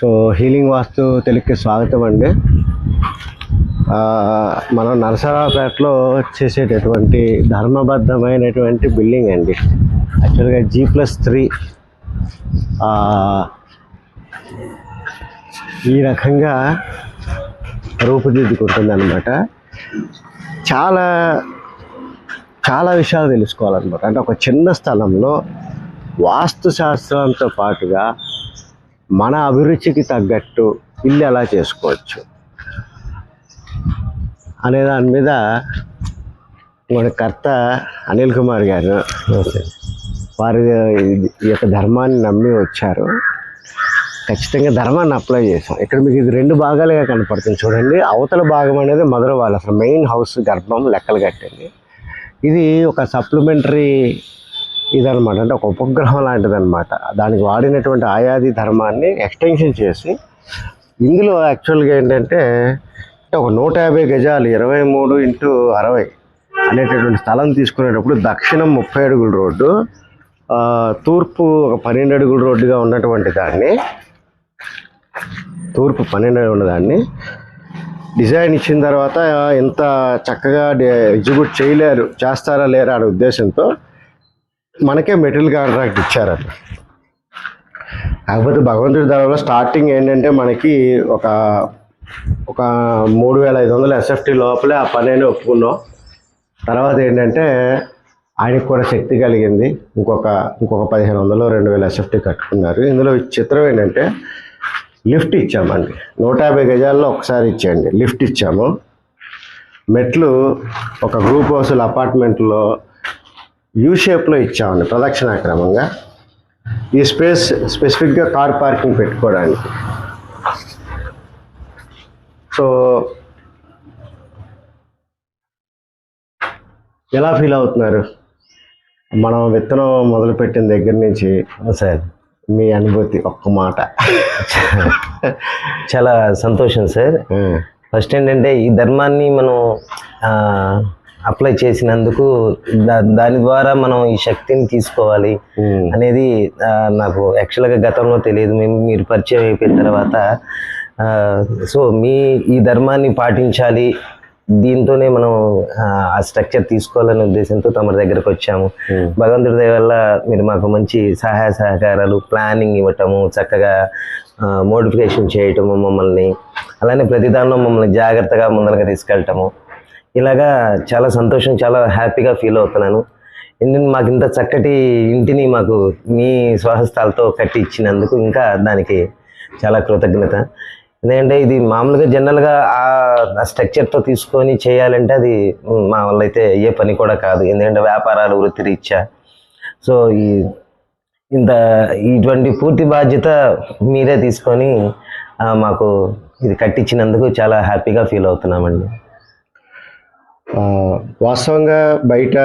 So healing వాస్తు తెలుగుకి స్వాగతం అండి. మనం నరసరావుపేటలో చేసేటటువంటి ధర్మబద్ధమైనటువంటి బిల్డింగ్ అండి. యాక్చువల్గా జీ ప్లస్ త్రీ. ఈ రకంగా రూపుదిద్దుకుంటుంది అనమాట చాలా చాలా విషయాలు తెలుసుకోవాలన్నమాట. అంటే ఒక చిన్న స్థలంలో వాస్తు శాస్త్రంతో పాటుగా మన అభిరుచికి తగ్గట్టు ఇల్లు ఎలా చేసుకోవచ్చు? అనే దాని మీద మన కర్త అనిల్ కుమార్ గారు వారి ఈ యొక్క ధర్మాన్ని నమ్మి వచ్చారు. ఖచ్చితంగా ధర్మాన్ని అప్లై చేసాం ఇక్కడ మీకు ఇది రెండు భాగాలుగా కనపడుతుంది. చూడండి అవతల భాగం అనేది మధుర వాళ్ళు అసలు మెయిన్ హౌస్ గర్భం లెక్కలు కట్టింది. ఇది ఒక సప్లిమెంటరీ ఇదనమాట అంటే ఒక ఉపగ్రహం లాంటిదనమాట దానికి వాడినటువంటి ఆయాది ధర్మాన్ని ఎక్స్టెన్షన్ చేసి ఇందులో యాక్చువల్గా ఏంటంటే అంటే ఒక నూట యాభై గజాలు ఇరవై మూడు ఇంటూ అరవై అనేటటువంటి స్థలం తీసుకునేటప్పుడు దక్షిణం ముప్పై అడుగుల రోడ్డు తూర్పు ఒక పన్నెండు అడుగుల రోడ్డుగా ఉన్నటువంటి దాన్ని తూర్పు పన్నెండు అడుగుల దాన్ని డిజైన్ ఇచ్చిన తర్వాత ఇంత చక్కగా ఎగ్జిక్యూట్ చేయలేరు చేస్తారా లేరా అనే ఉద్దేశంతో మనకే మెటీరియల్ కాంట్రాక్ట్ ఇచ్చారట. కాకపోతే భగవంతుడి ధరలో స్టార్టింగ్ ఏంటంటే మనకి ఒక ఒక మూడు వేల ఐదు వందల ఎస్ఎఫ్టీ లోపలే ఆ పని అయినా ఒప్పుకున్నాం. తర్వాత ఏంటంటే ఆయనకు కూడా శక్తి కలిగింది. ఇంకొక ఇంకొక పదిహేను వందలు రెండు వేల ఎస్ఎఫ్టీ కట్టుకున్నారు. ఇందులో చిత్రం ఏంటంటే లిఫ్ట్ ఇచ్చామండి. నూట యాభై గజాల్లో ఒకసారి ఇచ్చేయండి. లిఫ్ట్ ఇచ్చాము. మెట్లు ఒక గ్రూప్ హౌస్ల అపార్ట్మెంట్లో యూ షేప్లో ఇచ్చామండి ప్రదక్షిణాక్రమంగా ఈ స్పేస్ స్పెసిఫిక్గా కార్ పార్కింగ్ పెట్టుకోవడానికి. సో ఎలా ఫీల్ అవుతున్నారు? మనం విత్తనం మొదలుపెట్టిన దగ్గర నుంచి సార్. మీ అనుభూతి ఒక్క మాట. చాలా సంతోషం సార్. ఫస్ట్ ఏంటంటే ఈ ధర్మాన్ని మనం అప్లై చేసినందుకు దా దాని ద్వారా మనం ఈ శక్తిని తీసుకోవాలి అనేది నాకు యాక్చువల్గా గతంలో తెలియదు. మేము మీరు పరిచయం అయిపోయిన తర్వాత సో మీ ఈ ధర్మాన్ని పాటించాలి. దీంతోనే మనం ఆ, స్ట్రక్చర్ తీసుకోవాలనే ఉద్దేశంతో తమ దగ్గరకు వచ్చాము. భగవంతుడి దయ వల్ల మీరు మాకు మంచి సహాయ సహకారాలు ప్లానింగ్ ఇవ్వటము చక్కగా మోడిఫికేషన్ చేయటము మమ్మల్ని అలానే ప్రతి దానిలో మమ్మల్ని జాగ్రత్తగా ముందరగా తీసుకెళ్ళటము ఇలాగా చాలా సంతోషం చాలా హ్యాపీగా ఫీల్ అవుతున్నాను. ఎందుకంటే మాకు ఇంత చక్కటి ఇంటిని మాకు మీ స్వహస్తాలతో కట్టి ఇచ్చినందుకు ఇంకా దానికి చాలా కృతజ్ఞత. ఎందుకంటే ఇది మామూలుగా జనరల్గా ఆ స్ట్రక్చర్తో తీసుకొని చేయాలంటే అది మా వల్ల అయితే అయ్యే పని కూడా కాదు. ఎందుకంటే వ్యాపారాలు వృత్తిరీత్యా. సో ఈ ఇంత ఇటువంటి పూర్తి బాధ్యత మీరే తీసుకొని మాకు ఇది కట్టించినందుకు చాలా హ్యాపీగా ఫీల్ అవుతున్నామండి. వాస్తవంగా బయట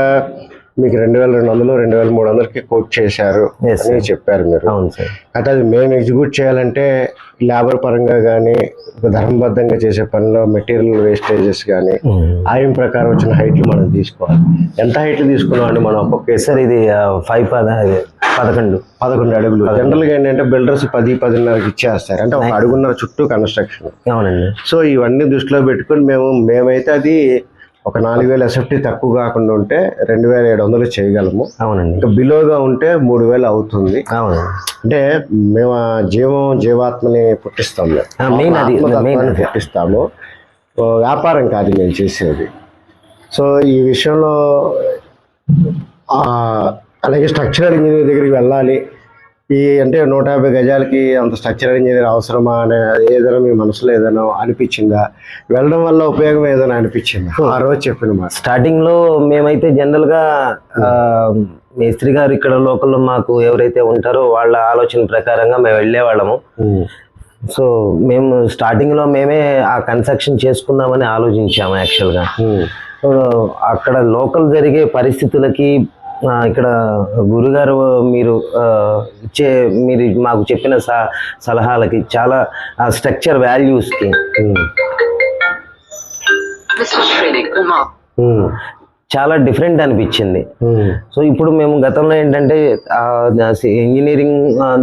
మీకు రెండు వేల రెండు వందలు రెండు వేల మూడు వందలకి కోట్ చేశారు అని చెప్పారు మీరు. అవును సార్ అయితే అది మేము ఎగ్జిక్యూట్ చేయాలంటే లేబర్ పరంగా కానీ ధర్మబద్ధంగా చేసే పనిలో మెటీరియల్ వేస్టేజెస్ కానీ ఆయన ప్రకారం వచ్చిన హైట్లు మనం తీసుకోవాలి. ఎంత హైట్లు తీసుకున్నాం అండి మనం ఒక్కొక్క సార్ ఇది ఫైవ్ పద పదకొండు. పదకొండు అడుగులు. జనరల్గా ఏంటంటే బిల్డర్స్ పది పదిన్నరకి ఇచ్చేస్తారు. అంటే ఒక అడుగున్నర చుట్టూ కన్స్ట్రక్షన్. అవునండి. సో ఇవన్నీ దృష్టిలో పెట్టుకొని మేము మేమైతే అది ఒక నాలుగు వేల ఎస్ఎఫ్టీ తక్కువ కాకుండా ఉంటే రెండు వేల ఏడు వందలు చేయగలము. అవునండి. ఇంకా బిలోగా ఉంటే మూడు వేలు అవుతుంది. అవును. అంటే మేము ఆ జీవం జీవాత్మని. పుట్టిస్తాము. ఓ, వ్యాపారం కాదు మేము చేసేది. సో ఈ విషయంలో అలాగే స్ట్రక్చరల్ ఇంజనీర్ దగ్గరికి వెళ్ళాలి. ఈ అంటే నూట యాభై గజాలకి అంత స్ట్రక్చరల్ ఇంజనీర్ అవసరమా అనే ఏదైనా మీ మనసులో ఏదైనా అనిపించిందా? వెళ్ళడం వల్ల ఉపయోగం ఏదైనా అనిపించిందా? ఆ రోజు చెప్పిన మాట. స్టార్టింగ్లో మేమైతే జనరల్గా ఆ, మేస్త్రి గారు ఇక్కడ లోకల్లో మాకు ఎవరైతే ఉంటారో వాళ్ళ ఆలోచన ప్రకారంగా మేము వెళ్ళేవాళ్ళము. సో మేము స్టార్టింగ్లో మేమే ఆ కన్స్ట్రక్షన్ చేసుకుందామని ఆలోచించాము యాక్చువల్గా. సో అక్కడ లోకల్ జరిగే పరిస్థితులకి ఇక్కడ గురుగారు మీరు ఇచ్చే మీరు మాకు చెప్పిన స సలహాలకి చాలా స్ట్రక్చర్ వాల్యూస్కి చాలా డిఫరెంట్ అనిపించింది. సో ఇప్పుడు మేము గతంలో ఏంటంటే ఇంజనీరింగ్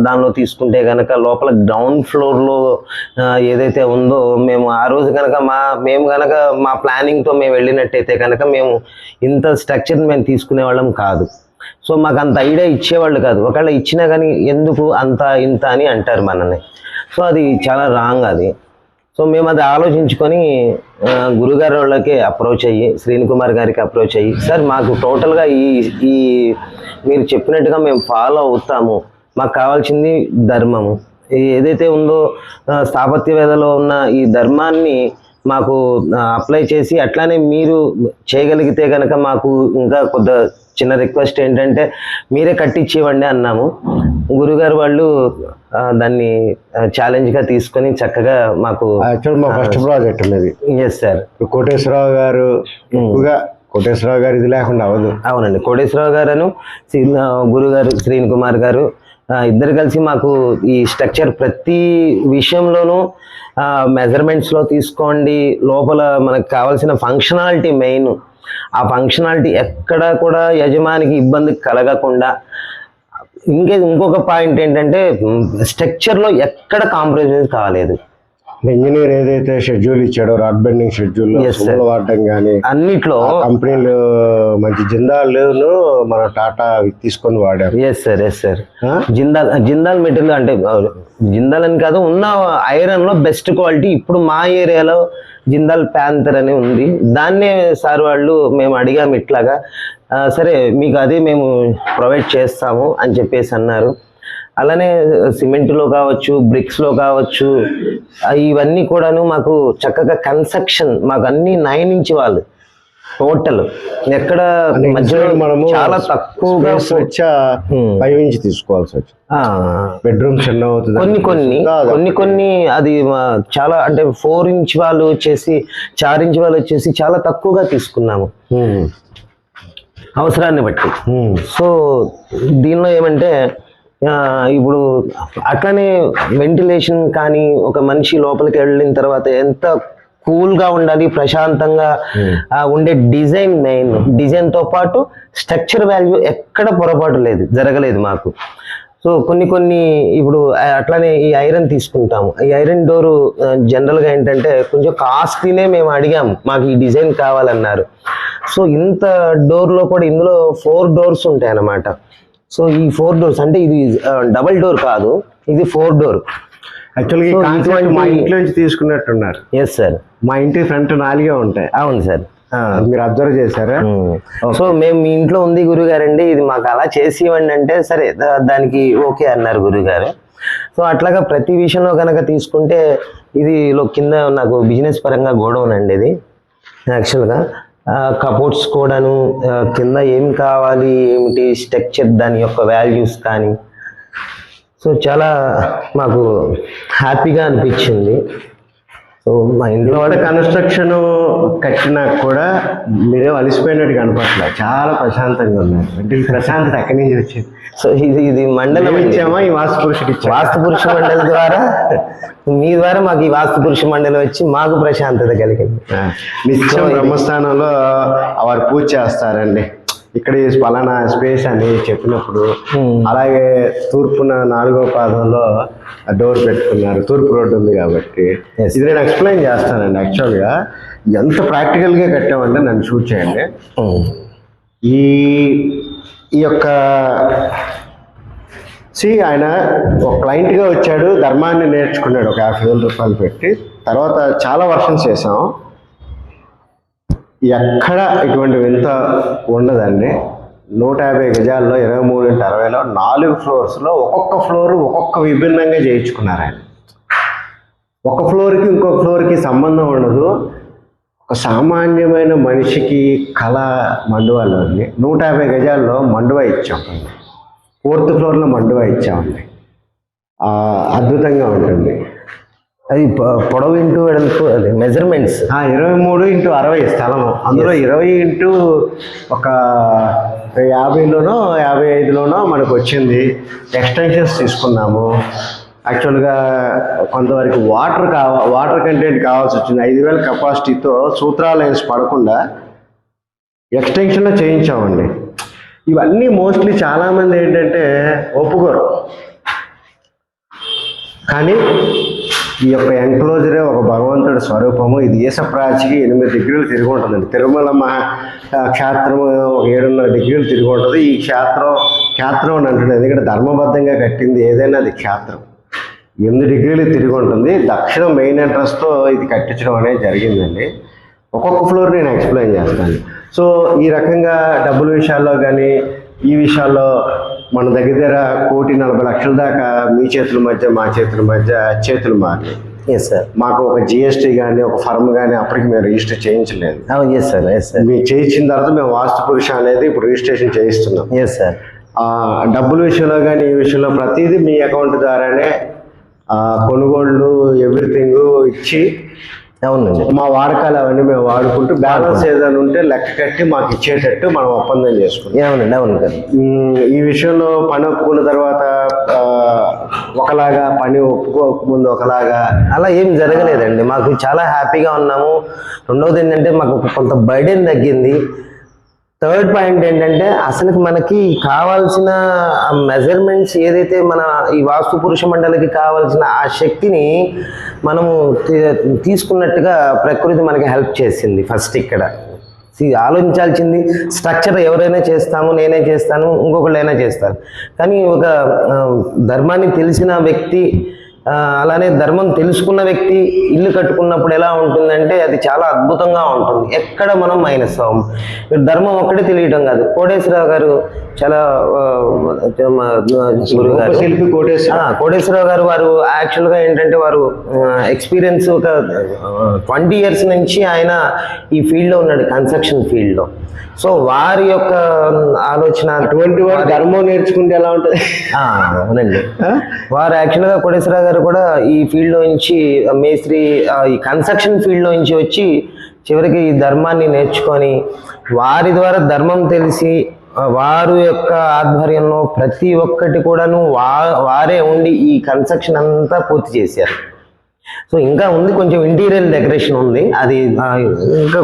దానిలో తీసుకుంటే కనుక లోపల గ్రౌండ్ ఫ్లోర్లో ఏదైతే ఉందో మేము ఆ రోజు కనుక మా మేము కనుక మా ప్లానింగ్తో మేము వెళ్ళినట్టయితే కనుక మేము ఇంత స్ట్రక్చర్ మేము తీసుకునే వాళ్ళం కాదు. సో మాకు అంత ఐడియా ఇచ్చేవాళ్ళు కాదు. ఒకవేళ ఇచ్చినా కానీ ఎందుకు అంత ఇంత అని అంటారు మనల్ని. సో అది చాలా రాంగ్ అది. సో మేము అది ఆలోచించుకొని గురుగారు వాళ్ళకి అప్రోచ్ అయ్యి శ్రీని కుమార్ గారికి అప్రోచ్ అయ్యి సార్ మాకు టోటల్గా ఈ ఈ మీరు చెప్పినట్టుగా మేము ఫాలో అవుతాము. మాకు కావాల్సింది ధర్మము. ఏదైతే ఉందో స్థాపత్యవేదలో స్థాపత్య వేదలో ఉన్న ఈ ధర్మాన్ని మాకు అప్లై చేసి అట్లానే మీరు చేయగలిగితే కనుక మాకు ఇంకా కొద్ది చిన్న రిక్వెస్ట్ ఏంటంటే మీరే కట్టించేవండి అన్నాము. గురుగారు వాళ్ళు దాన్ని ఛాలెంజ్గా తీసుకొని చక్కగా మాకు యాక్చువల్ మా ఫస్ట్ ప్రాజెక్ట్ అనేది ఎస్ సార్ కోటేశ్వరరావు గారు ఎక్కువగా కోటేశ్వరరావు గారు ఇది లేకుండా అవ్వదు. అవునండి. కోటేశ్వరరావు గారును గురుగారు శ్రీని కుమార్ గారు ఇద్దరు కలిసి మాకు ఈ స్ట్రక్చర్ ప్రతి విషయంలోనూ మెజర్మెంట్స్లో తీసుకోండి. లోపల మనకు కావాల్సిన ఫంక్షనాలిటీ మెయిన్ ఆ ఫంక్షనాలిటీ ఎక్కడ కూడా యజమానికి ఇబ్బంది కలగకుండా. ఇంకే ఇంకొక పాయింట్ ఏంటంటే స్ట్రక్చర్లో ఎక్కడ కాంప్రమైజ్ కాలేదు. ఇంజనీర్ ఏదైతే షెడ్యూల్ ఇచ్చాడో రాడ్ బెండింగ్ షెడ్యూల్ వాడడం కానీ అన్నిట్లో కంపెనీలు మంచి జిందాల్ను మన టాటా తీసుకొని వాడారు. Yes sir yes sir? Jindal Jindal material అంటే జిందాల్ అని కాదు ఉన్న ఐరన్లో బెస్ట్ క్వాలిటీ ఇప్పుడు మా ఏరియాలో జిందాల్ ప్యాంతర్ అని ఉంది. దాన్నే సార్ వాళ్ళు మేము అడిగాము ఇట్లాగా సరే మీకు అదే మేము ప్రొవైడ్ చేస్తాము అని చెప్పేసి అన్నారు. అలానే సిమెంట్లో కావచ్చు బ్రిక్స్లో కావచ్చు ఇవన్నీ కూడాను మాకు చక్కగా కన్స్ట్రక్షన్ మాకు అన్ని నైన్ ఇంచ్ వాళ్ళు టోటల్ ఎక్కడ మధ్యలో మనము చాలా తక్కువగా వచ్చా. ఫైవ్ ఇంచ్ తీసుకోవాల్సి వచ్చింది బెడ్రూమ్ చిన్న అవుతుంది కొన్ని కొన్ని. కొన్ని కొన్ని అది చాలా అంటే ఫోర్ ఇంచ్ వాళ్ళు వచ్చేసి చార్ ఇంచ్ వాళ్ళు వచ్చేసి చాలా తక్కువగా తీసుకున్నాము. అవసరాన్ని బట్టి. సో దీనిలో ఏమంటే ఇప్పుడు అట్లనే వెంటిలేషన్ కానీ ఒక మనిషి లోపలికి వెళ్ళిన తర్వాత ఎంత కూల్గా ఉండాలి ప్రశాంతంగా ఆ, ఉండే డిజైన్ మెయిన్. డిజైన్తో పాటు స్ట్రక్చర్ వాల్యూ ఎక్కడ పొరపాటు లేదు జరగలేదు మాకు. సో కొన్ని కొన్ని ఇప్పుడు అట్లానే ఈ ఐరన్ తీసుకుంటాము. ఈ ఐరన్ డోరు జనరల్గా ఏంటంటే కొంచెం కాస్ట్లీనే మేము అడిగాము మాకు ఈ డిజైన్ కావాలన్నారు. సో ఇంత డోర్లో కూడా ఇందులో ఫోర్ డోర్స్ ఉంటాయి అన్నమాట సో ఈ ఫోర్ డోర్స్ అంటే ఇది డబల్ డోర్ కాదు ఇది ఫోర్ డోర్. యాక్చువల్గా మా ఇంట్లో నుంచి తీసుకున్నట్టున్నారు. ఎస్ సార్ మా ఇంటి ఫ్రంట్ నాలుగే ఉంటాయి. అవును సార్ మీరు అబ్జర్వ్ చేశారా? సో మేము మీ ఇంట్లో ఉంది గురుగారండి ఇది మాకు అలా చేసి ఇవ్వండి అంటే సరే దానికి ఓకే అన్నారు గురుగారు. సో అట్లాగా ప్రతి విషయంలో కనుక తీసుకుంటే ఇది లో కింద నాకు బిజినెస్ పరంగా గోడౌన్ అండి ఇది యాక్చువల్గా కబోర్డ్స్ కూడాను కింద ఏం కావాలి ఏమిటి స్ట్రక్చర్ దాని యొక్క వాల్యూస్ కానీ. సో చాలా మాకు హ్యాపీగా అనిపించింది. సో మా ఇంట్లో కన్స్ట్రక్షన్ కట్టినా కూడా మీరేం అలిసిపోయినట్టు కనపట్లేదు చాలా ప్రశాంతంగా ఉన్నారు అంటే ఈ ప్రశాంతత ఎక్కడి నుంచి వచ్చింది. సో ఇది ఇది మండలం. ఇచ్చామా? ఈ వాస్తు పురుషుడు ఇచ్చామా వాస్తు పురుష మండలి ద్వారా మీ ద్వారా మాకు ఈ వాస్తు పురుష మండలి వచ్చి మాకు ప్రశాంతత కలిగింది. నిత్యం బ్రహ్మస్థానంలో వారు పూజ చేస్తారండి. ఇక్కడ ఈ పలానా స్పేస్ అని చెప్పినప్పుడు అలాగే తూర్పున నాలుగో పాదంలో డోర్ పెట్టుకున్నారు. తూర్పు రోడ్డు ఉంది కాబట్టి. ఇది నేను ఎక్స్ప్లెయిన్ చేస్తానండి యాక్చువల్గా ఎంత ప్రాక్టికల్గా కట్టామంటే నన్ను షూట్ చేయండి. ఈ ఈ యొక్క సి ఆయన ఒక క్లయింట్గా వచ్చాడు ధర్మాన్ని నేర్చుకున్నాడు ఒక యాభై వేల రూపాయలు పెట్టి. తర్వాత చాలా వర్షన్స్ చేసాం ఎక్కడ ఇటువంటి వింత ఉండదండి. నూట యాభై గజాల్లో ఇరవై మూడు ఇంటి అరవైలో నాలుగు ఫ్లోర్స్లో ఒక్కొక్క ఫ్లోర్ ఒక్కొక్క విభిన్నంగా చేయించుకున్నారు ఆయన ఒక ఫ్లోర్కి ఇంకొక ఫ్లోర్కి సంబంధం ఉండదు. ఒక సామాన్యమైన మనిషికి కళ మండువాలో ఉంది. నూట యాభై గజాల్లో మండువా ఇచ్చామండి. ఫోర్త్ ఫ్లోర్లో మండువా ఇచ్చామండి. అద్భుతంగా ఉంటుంది. అది పొ- పొడవు ఇంటూ వెడల్పు అది మెజర్మెంట్స్ ఇరవై మూడు ఇంటూ అరవై స్థలము. అందులో ఇరవై ఇంటూ ఒక యాభైలోనో యాభై ఐదులోనో మనకు వచ్చింది. ఎక్స్టెన్షన్స్ తీసుకున్నాము. యాక్చువల్గా కొంతవరకు వాటర్ కావ వాటర్ కంటెంట్ కావాల్సి వచ్చింది. ఐదు వేల కెపాసిటీతో సూత్రాల లైన్స్ పడకుండా ఎక్స్టెన్షన్లో చేయించామండి. ఇవన్నీ మోస్ట్లీ చాలామంది ఏంటంటే ఒప్పుకోరు. కానీ ఈ యొక్క ఎంక్లోజరే ఒక భగవంతుడి స్వరూపము. ఇది ఈశప్రాచికి ఎనిమిది డిగ్రీలు తిరిగి ఉంటుందండి. తిరుమల మహా క్షేత్రం క్షేత్రము ఒక ఏడున్నర డిగ్రీలు తిరిగి ఉంటుంది. ఈ క్షేత్రం క్షేత్రం అని అంటున్నాడు ఎందుకంటే ధర్మబద్ధంగా కట్టింది ఏదైనా అది క్షేత్రం. ఎనిమిది డిగ్రీలు తిరిగి ఉంటుంది. దక్షిణ మెయిన్ ఎంట్రన్స్తో ఇది కట్టించడం అనేది జరిగిందండి. ఒక్కొక్క ఫ్లోర్ నేను ఎక్స్ప్లెయిన్ చేస్తాను. సో ఈ రకంగా డబ్బుల విషయాల్లో కానీ ఈ విషయాల్లో మన దగ్గర దగ్గర కోటి నలభై లక్షల దాకా మీ చేతుల మధ్య మా చేతుల మధ్య చేతులు మారి ఎస్ సార్ మాకు ఒక జిఎస్టీ కానీ ఒక ఫర్మ్ కానీ అప్పటికి మేము రిజిస్టర్ చేయించలేదు. ఎస్ సార్ ఎస్ సార్ మేము చేయించిన తర్వాత మేము వాస్తు పురుష అనేది ఇప్పుడు రిజిస్ట్రేషన్ చేయిస్తున్నాం. ఎస్ సార్ డబ్బుల విషయంలో కానీ ఈ విషయంలో ప్రతిదీ మీ అకౌంట్ ద్వారానే కొనుగోళ్ళు ఎవ్రీథింగ్ ఇచ్చి అవునండి. మా వాడకాలు అవన్నీ మేము వాడుకుంటూ బ్యాలెన్స్ ఏదైనా ఉంటే లెక్క కట్టి మాకు ఇచ్చేటట్టు మనం ఒప్పందం చేసుకుంటాం. అవునండి అవును కదా. ఈ విషయంలో పని ఒప్పుకున్న తర్వాత ఒకలాగా పని ఒప్పుకోక ముందు ఒకలాగా అలా ఏం జరగలేదండి. మాకు చాలా హ్యాపీగా ఉన్నాము. రెండవది ఏంటంటే మాకు కొంత బర్డెన్ తగ్గింది. థర్డ్ పాయింట్ ఏంటంటే అసలు మనకి కావాల్సిన మెజర్మెంట్స్ ఏదైతే మన ఈ వాస్తు పురుష మండలికి కావాల్సిన ఆ శక్తిని మనము తీసుకున్నట్టుగా ప్రకృతి మనకి హెల్ప్ చేసింది ఫస్ట్ ఇక్కడ. ఆలోచించాల్సింది స్ట్రక్చర్ ఎవరైనా చేస్తాము నేనే చేస్తాను ఇంకొకళ్ళైనా చేస్తాను. కానీ ఒక ధర్మాన్ని తెలిసిన వ్యక్తి అలానే ధర్మం తెలుసుకున్న వ్యక్తి ఇల్లు కట్టుకున్నప్పుడు ఎలా ఉంటుందంటే అది చాలా అద్భుతంగా ఉంటుంది. ఎక్కడ మనం మైనస్ అవ్వం. ధర్మం ఒక్కటే తెలియటం కాదు. కోటేశ్వరరావు గారు చాలా శిల్పి కోటేశ్వరరావు గారు వారు యాక్చువల్గా ఏంటంటే వారు ఎక్స్పీరియన్స్ ఒక ట్వంటీ ఇయర్స్ నుంచి ఆయన ఈ ఫీల్డ్లో ఉన్నాడు కన్స్ట్రక్షన్ ఫీల్డ్లో సో వారి యొక్క ఆలోచన అటువంటి వాడు ధర్మం నేర్చుకుంటే ఎలా ఉంటుంది? అవునండి? వారు యాక్చువల్గా కోటేశ్వరరావు గారు కూడా ఈ ఫీల్డ్లో నుంచి మేస్త్రి ఈ కన్స్ట్రక్షన్ ఫీల్డ్లో నుంచి వచ్చి చివరికి ఈ ధర్మాన్ని నేర్చుకొని వారి ద్వారా ధర్మం తెలిసి వారు యొక్క ఆధ్వర్యంలో ప్రతి ఒక్కటి కూడాను వా వారే ఉండి ఈ కన్స్ట్రక్షన్ అంతా పూర్తి చేశారు. సో ఇంకా ఉంది కొంచెం ఇంటీరియర్ డెకరేషన్ ఉంది. అది ఇంకా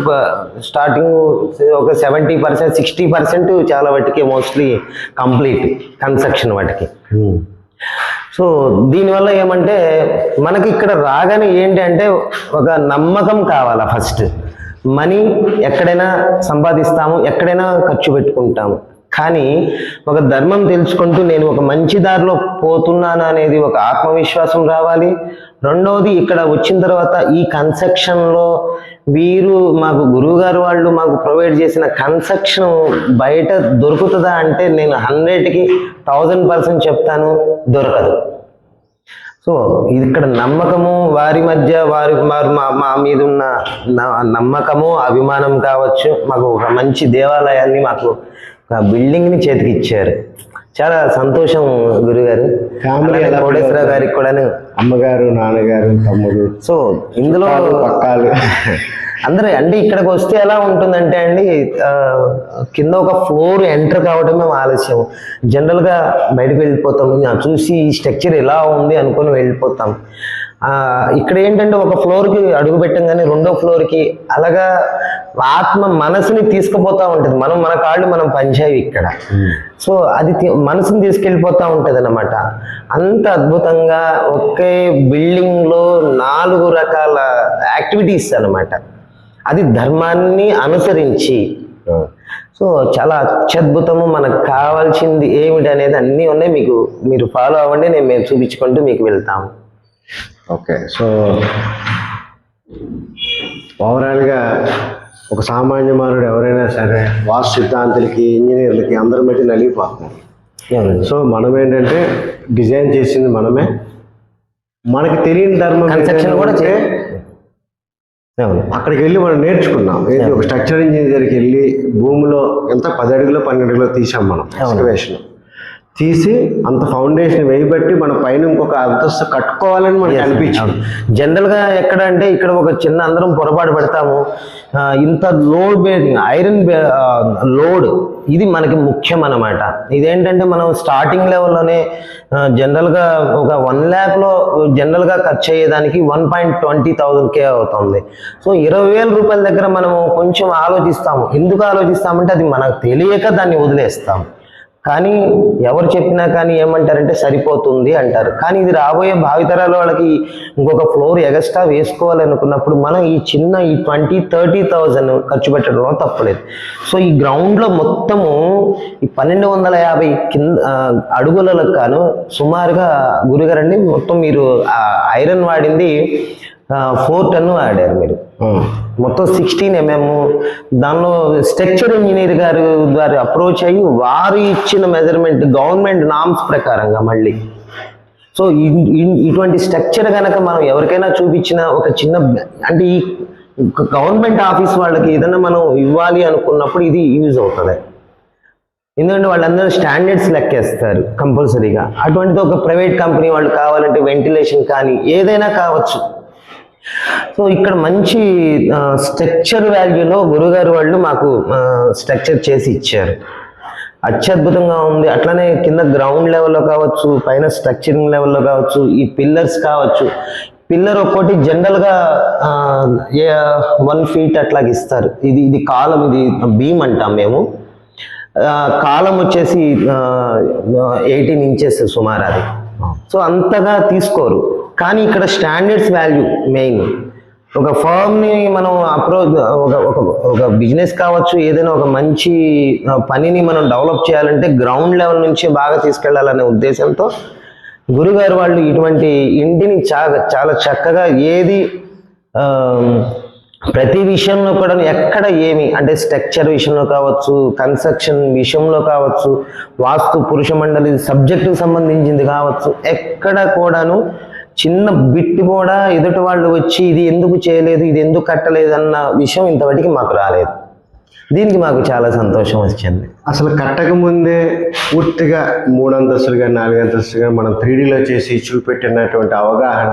స్టార్టింగ్ ఒక సెవెంటీ పర్సెంట్ సిక్స్టీ పర్సెంట్ చాలా వాటికి మోస్ట్లీ కంప్లీట్ కన్స్ట్రక్షన్ వాటికి. Hmm. సో దీనివల్ల ఏమంటే మనకి ఇక్కడ రాగానే ఏంటి అంటే ఒక నమ్మకం కావాలా ఫస్ట్. మనీ ఎక్కడైనా సంపాదిస్తాము ఎక్కడైనా ఖర్చు పెట్టుకుంటాము. కానీ ఒక ధర్మం తెలుసుకుంటూ నేను ఒక మంచి దారిలో పోతున్నాను అనేది ఒక ఆత్మవిశ్వాసం రావాలి. రెండవది ఇక్కడ వచ్చిన తర్వాత ఈ కన్స్ట్రక్షన్లో వీరు మాకు గురువుగారు వాళ్ళు మాకు ప్రొవైడ్ చేసిన కన్స్ట్రక్షన్ బయట దొరుకుతుందా అంటే నేను హండ్రెడ్కి థౌజండ్ పర్సెంట్ చెప్తాను దొరకదు. సో ఇది ఇక్కడ నమ్మకము వారి మధ్య వారి వారు మా మా మీద ఉన్న న- నమ్మకము అభిమానం కావచ్చు మాకు ఒక మంచి దేవాలయాన్ని మాకు ఒక బిల్డింగ్ని చేతికి ఇచ్చారు చాలా సంతోషం గురుగారు. కోటేశ్వరరావు గారికి కూడాను. అమ్మగారు నాన్నగారు తమ్ముడు. సో ఇందులో పక్కాలు. అందరూ అంటే ఇక్కడికి వస్తే ఎలా ఉంటుందంటే అండి కింద ఒక ఫ్లోర్ ఎంటర్ కావడమే మేము ఆలస్యం. జనరల్గా బయటకు వెళ్ళిపోతాం. చూసి ఈ స్ట్రక్చర్ ఎలా ఉంది అనుకొని వెళ్ళిపోతాం. ఆ, ఇక్కడ ఏంటంటే ఒక ఫ్లోర్కి అడుగు పెట్టంగానే రెండో ఫ్లోర్కి అలాగా ఆత్మ మనసుని తీసుకుపోతా ఉంటుంది. మనం మన కాళ్ళు మనం పంచాయి ఇక్కడ. సో అది మనసుని తీసుకెళ్ళిపోతా ఉంటుంది అనమాట అంత అద్భుతంగా ఒకే బిల్డింగ్లో నాలుగు రకాల యాక్టివిటీస్ అన్నమాట. అది ధర్మాన్ని అనుసరించి. సో చాలా అత్యద్భుతము మనకు కావాల్సింది ఏమిటి అనేది అన్నీ ఉన్నాయి. మీకు మీరు ఫాలో అవ్వండి. నేను మేము చూపించుకుంటూ మీకు వెళ్తాము. ఓకే. సో ఓవరాల్గా ఒక సామాన్య మానవుడు ఎవరైనా సరే వాస్తు సిద్ధాంతులకి ఇంజనీర్లకి అందరి మధ్య నలిగిపోతున్నారు. సో మనం ఏంటంటే డిజైన్ చేసింది మనమే. మనకి తెలియని ధర్మం కూడా అక్కడికి వెళ్ళి మనం నేర్చుకున్నాం. ఏంటి ఒక స్ట్రక్చర్ ఇంజనీర్ దగ్గరికి వెళ్ళి భూమిలో ఎంత పది అడుగులో పన్నెండు అడుగులో తీసాం మనం. ఎక్స్కవేషన్ తీసి అంత ఫౌండేషన్ వేయబట్టి మన పైన ఇంకొక అంతస్తు కట్టుకోవాలని మనకి అనిపించింది జనరల్గా ఎక్కడ అంటే ఇక్కడ ఒక చిన్న అందరం పొరపాటు పడతాము. ఇంత లోడ్ బేరింగ్ ఐరన్ లోడ్ ఇది మనకి ముఖ్యం అన్నమాట ఇదేంటంటే మనం స్టార్టింగ్ లెవెల్లోనే జనరల్గా ఒక వన్ ల్యాక్లో జనరల్గా ఖర్చు అయ్యేదానికి one point twenty thousand K అవుతుంది. సో ఇరవై వేల రూపాయల దగ్గర మనము కొంచెం ఆలోచిస్తాము. ఎందుకు ఆలోచిస్తామంటే అది మనకు తెలియక దాన్ని వదిలేస్తాం కానీ ఎవరు చెప్పినా కానీ ఏమంటారంటే సరిపోతుంది అంటారు. కానీ ఇది రాబోయే భావితరాల వాళ్ళకి ఇంకొక ఫ్లోర్ ఎగస్ట్రా వేసుకోవాలనుకున్నప్పుడు మనం ఈ చిన్న ఈ ట్వంటీ థర్టీ థౌజండ్ ఖర్చు పెట్టడంలో తప్పలేదు. సో ఈ గ్రౌండ్లో మొత్తము ఈ పన్నెండు వందల యాభై కింద అడుగులకు గాను సుమారుగా గురుగారండి మొత్తం మీరు ఐరన్ వాడింది ఫోర్ టన్ వాడారు మీరు. మొత్తం సిక్స్టీన్ ఎంఎం దానిలో స్ట్రక్చర్ ఇంజనీర్ గారు ద్వారా అప్రోచ్ అయ్యి వారు ఇచ్చిన మెజర్మెంట్ గవర్నమెంట్ నామ్స్ ప్రకారంగా మళ్ళీ. సో ఇటువంటి స్ట్రక్చర్ కనుక మనం ఎవరికైనా చూపించిన ఒక చిన్న అంటే ఈ గవర్నమెంట్ ఆఫీస్ వాళ్ళకి ఏదైనా మనం ఇవ్వాలి అనుకున్నప్పుడు ఇది యూజ్ అవుతుంది. ఎందుకంటే వాళ్ళందరూ స్టాండర్డ్స్ లెక్కేస్తారు కంపల్సరీగా అటువంటిది ఒక ప్రైవేట్ కంపెనీ వాళ్ళు కావాలంటే వెంటిలేషన్ కానీ ఏదైనా కావచ్చు. సో ఇక్కడ మంచి స్ట్రక్చర్ వాల్యూలో గురుగారు వాళ్ళు మాకు స్ట్రక్చర్ చేసి ఇచ్చారు. అత్యద్భుతంగా ఉంది. అట్లనే కింద గ్రౌండ్ లెవెల్లో కావచ్చు పైన స్ట్రక్చరింగ్ లెవెల్లో కావచ్చు ఈ పిల్లర్స్ కావచ్చు. పిల్లర్ ఒక్కోటి జనరల్గా వన్ ఫీట్ అట్లాగ ఇస్తారు. ఇది ఇది కాలం ఇది బీమ్ అంటాం మేము. కాలం వచ్చేసి ఎయిటీన్ ఇంచెస్ సుమారు అది. సో అంతగా తీసుకోరు. కానీ ఇక్కడ స్టాండర్డ్స్ వాల్యూ మెయిన్ ఒక ఫర్మ్ని మనం అప్రోచ్ ఒక ఒక ఒక బిజినెస్ కావచ్చు ఏదైనా ఒక మంచి పనిని మనం డెవలప్ చేయాలంటే గ్రౌండ్ లెవెల్ నుంచి బాగా తీసుకెళ్ళాలనే ఉద్దేశంతో గురుగారు వాళ్ళు ఇటువంటి ఇంటిని చాలా చాలా చక్కగా ఏది ప్రతి విషయంలో కూడా ఎక్కడ ఏమి అంటే స్ట్రక్చర్ విషయంలో కావచ్చు కన్స్ట్రక్షన్ విషయంలో కావచ్చు వాస్తు పురుష మండలి సబ్జెక్టుకు సంబంధించింది కావచ్చు ఎక్కడ కూడాను చిన్న బిట్ కూడా ఎదుటి వాళ్ళు వచ్చి ఇది ఎందుకు చేయలేదు ఇది ఎందుకు కట్టలేదు అన్న విషయం ఇంతవరకు మాకు రాలేదు. దీనికి మాకు చాలా సంతోషం వచ్చింది. అసలు కట్టక ముందే పూర్తిగా మూడు అంతస్తులుగా నాలుగు అంతస్తులుగా మనం త్రీడీలో చేసి చూపెట్టినటువంటి అవగాహన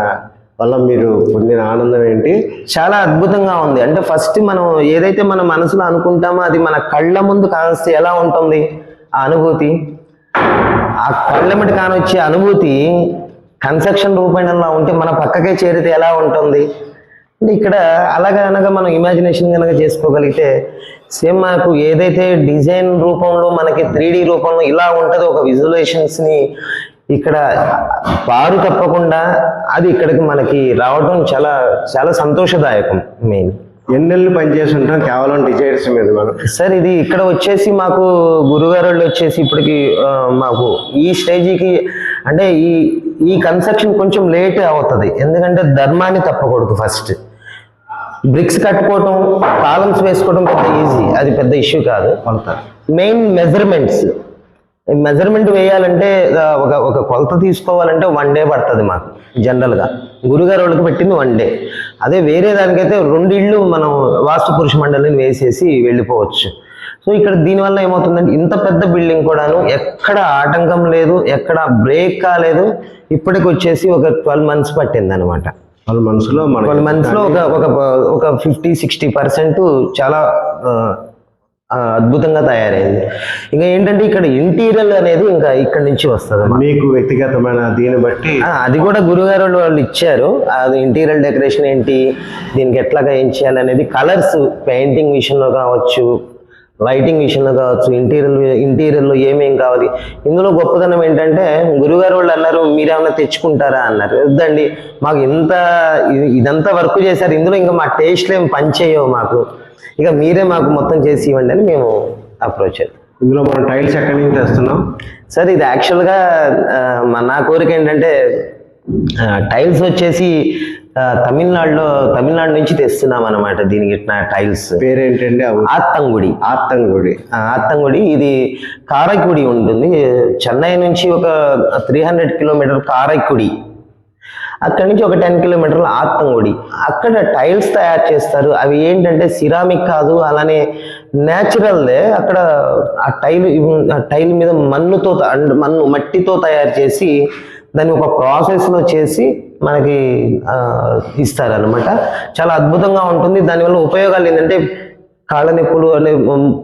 వల్ల మీరు పొందిన ఆనందం ఏంటి? చాలా అద్భుతంగా ఉంది. అంటే ఫస్ట్ మనం ఏదైతే మన మనసులో అనుకుంటామో అది మన కళ్ళ ముందు కాస్తే ఎలా ఉంటుంది? ఆ అనుభూతి. ఆ కళ్ళెమ్మటి కానొచ్చే అనుభూతి కన్స్ట్రక్షన్ రూపంలో ఉంటే మన పక్కకే చేరితే ఎలా ఉంటుంది? అంటే ఇక్కడ అలాగా అనగా మనం ఇమాజినేషన్ కనుక చేసుకోగలిగితే సేమ్ మనకు ఏదైతే డిజైన్ రూపంలో మనకి త్రీ రూపంలో ఇలా ఉంటుంది ఒక విజువలైజేషన్స్ని ఇక్కడ పారు తప్పకుండా అది ఇక్కడికి మనకి రావడం చాలా చాలా సంతోషదాయకం మెయిన్ ఎన్నెళ్ళు పనిచేసి ఉంటాం కేవలం డిజైన్స్ మీద మనం. సార్ ఇది ఇక్కడ వచ్చేసి మాకు గురుగారు వచ్చేసి ఇప్పటికి మాకు ఈ స్టేజీకి అంటే ఈ ఈ కన్స్ట్రక్షన్ కొంచెం లేట్ అవుతుంది. ఎందుకంటే ధర్మాన్ని తప్పకూడదు ఫస్ట్. బ్రిక్స్ కట్టుకోవటం కాలమ్స్ వేసుకోవడం పెద్ద ఈజీ. అది పెద్ద ఇష్యూ కాదు. కొలతారు మెయిన్ మెజర్మెంట్స్. మెజర్మెంట్ వేయాలంటే ఒక ఒక కొలత తీసుకోవాలంటే వన్ డే పడుతుంది మాకు జనరల్గా. గురుగారు వాళ్ళకి పెట్టింది వన్ డే అదే వేరే దానికైతే రెండు ఇళ్ళు మనం వాస్తు పురుష మండలిని వేసేసి వెళ్ళిపోవచ్చు. సో ఇక్కడ దీనివల్ల ఏమవుతుందంటే ఇంత పెద్ద బిల్డింగ్ కూడాను ఎక్కడ ఆటంకం లేదు ఎక్కడ బ్రేక్ కాలేదు ఇప్పటికి వచ్చేసి ఒక ట్వెల్వ్ మంత్స్ పట్టింది అనమాట మనసులో మన ట్వెల్వ్ మంత్స్లో ఒక ఒక ఫిఫ్టీ సిక్స్టీ పర్సెంట్ చాలా అద్భుతంగా తయారైంది. ఇంకా ఏంటంటే ఇక్కడ ఇంటీరియర్ అనేది ఇంకా ఇక్కడ నుంచి వస్తుంది మీకు వ్యక్తిగతమైన దీన్ని బట్టి అది కూడా గురుగారు వాళ్ళు వాళ్ళు ఇచ్చారు అది ఇంటీరియర్ డెకరేషన్ ఏంటి దీనికి ఎట్లాగా ఏం చేయాలి అనేది కలర్స్ పెయింటింగ్ విషయంలో కావచ్చు లైటింగ్ విషయంలో కావచ్చు ఇంటీరియర్ ఇంటీరియర్లో ఏమేం కావాలి. ఇందులో గొప్పదనం ఏంటంటే గురుగారు వాళ్ళు అన్నారు మీరేమన్నా తెచ్చుకుంటారా? అన్నారు. వద్దండి మాకు ఇంత ఇది- ఇదంతా వర్క్ చేశారు. ఇందులో ఇంకా మా టేస్ట్లు ఏం పనిచేయవు మాకు. ఇక మీరే మాకు మొత్తం చేసి ఇవ్వండి అని మేము అప్రోచ్ అయ్యాం ఇందులో మనం టైల్స్ ఎక్కడి నుంచి తెస్తున్నాం? సార్ ఇది యాక్చువల్గా నా కోరిక ఏంటంటే టైల్స్ వచ్చేసి తమిళనాడులో తమిళనాడు నుంచి తెస్తున్నాం అనమాట దీనికి ఇట్లా టైల్స్ పేరేంటండి? ఆత్తంగుడి. ఆత్తంగుడి. ఆత్తంగుడి ఇది కారైకుడి ఉంటుంది. చెన్నై నుంచి ఒక త్రీ హండ్రెడ్ కిలోమీటర్ కారైకుడి. అక్కడి నుంచి ఒక టెన్ కిలోమీటర్ల ఆత్తంగుడి. అక్కడ టైల్స్ తయారు చేస్తారు. అవి ఏంటంటే సిరామిక్ కాదు అలానే న్యాచురల్దే అక్కడ ఆ టైల్ ఆ టైల్ మీద మన్నుతో మన్ను మట్టితో తయారు చేసి దాన్ని ఒక ప్రాసెస్లో చేసి మనకి ఇస్తారనమాట చాలా అద్భుతంగా ఉంటుంది. దానివల్ల ఉపయోగాలు ఏంటంటే కాళ్ళ నొప్పులు అనే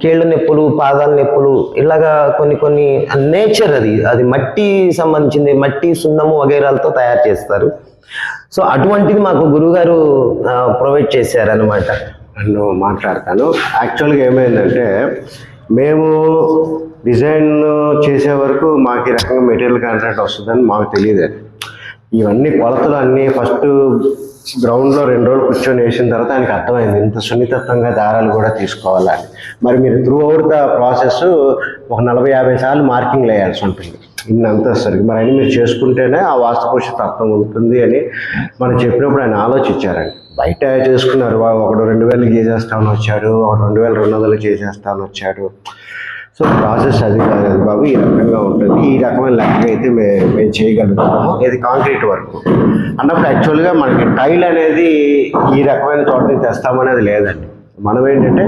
కీళ్ళ నొప్పులు పాదాల నొప్పులు ఇలాగా కొన్ని కొన్ని నేచర్ అది. అది మట్టి సంబంధించింది మట్టి సున్నము వగైరాలతో తయారు చేస్తారు. సో అటువంటిది మాకు గురువుగారు ప్రొవైడ్ చేశారనమాట నన్ను మాట్లాడతాను. యాక్చువల్గా ఏమైందంటే మేము డిజైన్ చేసే వరకు మాకు ఈ రకంగా మెటీరియల్ కాంట్రాక్ట్ వస్తుందని మాకు తెలియదు. ఇవన్నీ కొలతలు అన్నీ ఫస్ట్ గ్రౌండ్లో రెండు రోజులు కూర్చొని వేసిన తర్వాత ఆయనకి అర్థమైంది ఇంత సున్నితత్వంగా దారాలు కూడా తీసుకోవాలని. మరి మీరు త్రూ అవుట్ ద ప్రాసెస్ ఒక నలభై యాభై సార్లు మార్కింగ్లు వేయాల్సి ఉంటుంది. ఇన్ని అంతా మరి అని మీరు చేసుకుంటేనే ఆ వాస్తుపురుష తత్వం ఉంటుంది అని మనం చెప్పినప్పుడు ఆయన ఆలోచించారండి. బయట చేసుకున్నారు. ఒకడు రెండు వేలు చేసేస్తామని వచ్చాడు. ఒకడు రెండు వేల రెండు వందలు చేసేస్తామని వచ్చాడు. సో ప్రాసెస్ అది కాదు బాబు. ఈ రకంగా ఉంటుంది. ఈ రకమైన లెక్క అయితే మేము మేము చేయగలుగుతాము. ఇది కాంక్రీట్ వర్క్. అన్నప్పుడు యాక్చువల్గా మనకి టైల్ అనేది ఈ రకమైన చోట తెస్తామనేది లేదండి. మనం ఏంటంటే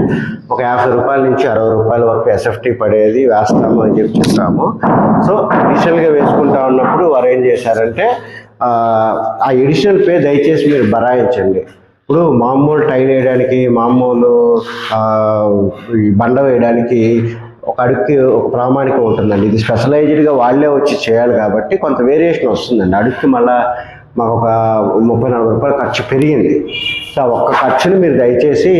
ఒక యాభై రూపాయల నుంచి అరవై రూపాయల వరకు ఎస్ఎఫ్టీ పడేది వేస్తాము అని చెప్పి చెప్తాము సో అడిషనల్గా వేసుకుంటా ఉన్నప్పుడు వారు ఏం చేశారంటే ఆ, ఎడిషనల్ పే దయచేసి మీరు బరాయించండి. ఇప్పుడు మామూలు టైల్ వేయడానికి మామూలు బండ వేయడానికి ఒక అడుగుకి ఒక ప్రామాణికం ఉంటుందండి. ఇది స్పెషలైజ్డ్గా వాళ్ళే వచ్చి చేయాలి కాబట్టి కొంత వేరియేషన్ వస్తుందండి. అడుగుకి మళ్ళీ మాకు ఒక ముప్పై నలభై రూపాయలు ఖర్చు పెరిగింది. సో ఒక్క ఖర్చుని మీరు దయచేసి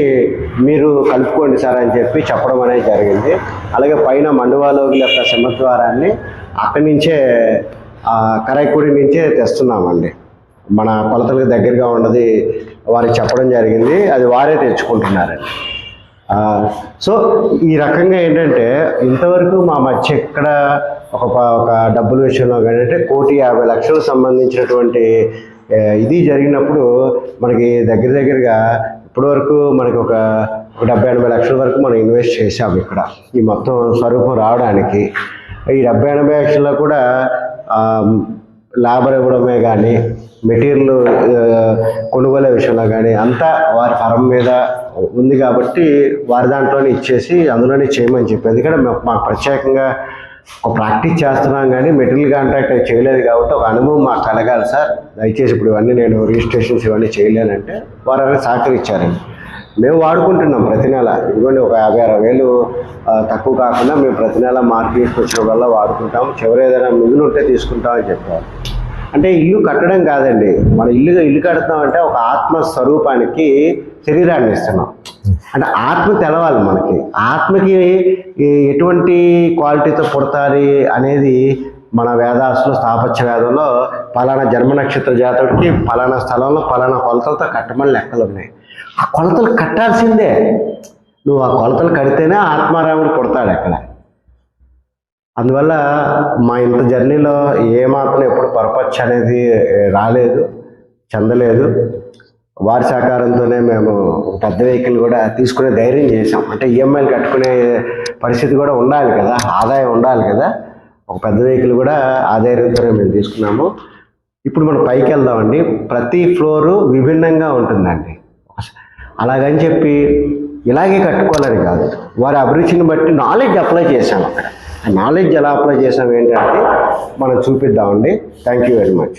మీరు కలుపుకోండి సార్ అని చెప్పి చెప్పడం అనేది జరిగింది. అలాగే పైన మండువాలోకి యొక్క సింహద్వారాన్ని అక్కడి నుంచే ఆ, కరైకుడి నుంచే తెస్తున్నామండి. మన కొలతలకు దగ్గరగా ఉన్నది వారికి చెప్పడం జరిగింది. అది వారే తెచ్చుకుంటున్నారండి. సో ఈ రకంగా ఏంటంటే ఇంతవరకు మా మధ్య ఎక్కడ ఒక ప- ఒక డబ్బుల విషయంలో కానీ అంటే కోటి యాభై లక్షలకు సంబంధించినటువంటి ఇది జరిగినప్పుడు మనకి దగ్గర దగ్గరగా ఇప్పటివరకు మనకి ఒక డెబ్బై ఎనభై లక్షల వరకు మనం ఇన్వెస్ట్ చేసాము ఇక్కడ. ఈ మొత్తం స్వరూపం రావడానికి. ఈ డెబ్బై ఎనభై లక్షల్లో కూడా లేబర్ ఇవ్వడమే కానీ మెటీరియల్ కొనుగోలు విషయంలో కానీ అంతా వారి ఫరం మీద ఉంది కాబట్టి వారి దాంట్లోనే ఇచ్చేసి అందులోనే చేయమని చెప్పి. ఎందుకంటే మాకు ప్రత్యేకంగా ఒక ప్రాక్టీస్ చేస్తున్నాం కానీ మెటీరియల్ కాంట్రాక్ట్ అయితే చేయలేదు కాబట్టి ఒక అనుభవం మాకు కలగాలి సార్. దయచేసి ఇప్పుడు ఇవన్నీ నేను రిజిస్ట్రేషన్స్ ఇవన్నీ చేయలేనంటే వారు అనేది సహకరించారండి మేము వాడుకుంటున్నాం ప్రతి నెల. ఇదిగోండి ఒక యాభై అరవై వేలు తక్కువ కాకుండా మేము ప్రతి నెల మార్కెట్కి వచ్చిన వల్ల వాడుకుంటాం. చివరి ఏదైనా మిగులు ఉంటే తీసుకుంటామని చెప్పారు. అంటే ఇల్లు కట్టడం కాదండి. మన ఇల్లు ఇల్లు కడతామంటే ఒక ఆత్మ స్వరూపానికి శరీరాన్ని ఇస్తున్నాం. అంటే ఆత్మ తెలవాలి మనకి. ఆత్మకి ఎటువంటి క్వాలిటీతో పుడతారు అనేది మన వేదాసులో స్థాపత్య వేదంలో పలానా జన్మ నక్షత్ర జాతకుడికి పలానా స్థలంలో పలానా కొలతలతో కట్టమని లెక్కలు ఉన్నాయి. ఆ కొలతలు కట్టాల్సిందే. నువ్వు ఆ కొలతలు కడితేనే ఆత్మారాముడు పుడతాడు అక్కడ. అందువల్ల మా ఇంత జర్నీలో ఏమాత్రం ఎప్పుడు పరపచ్చు అనేది రాలేదు చెందలేదు. వారి సహకారంతోనే మేము పెద్ద వెహికల్ కూడా తీసుకునే ధైర్యం చేసాం అంటే ఈఎంఐలు కట్టుకునే పరిస్థితి కూడా ఉండాలి కదా ఆదాయం ఉండాలి కదా. ఒక పెద్ద వెహికల్ కూడా ఆ ధైర్యంతోనే మేము తీసుకున్నాము. ఇప్పుడు మనం పైకి వెళ్దామండి. ప్రతి ఫ్లోరు విభిన్నంగా ఉంటుందండి. అలాగని చెప్పి ఇలాగే కట్టుకోవాలని కాదు. వారి అభిరుచిని బట్టి నాలెడ్జ్ అప్లై చేశాం అక్కడ. ఆ నాలెడ్జ్ ఎలా అప్లై చేసాం ఏంటంటే మనం చూపిద్దామండి. Thank you very much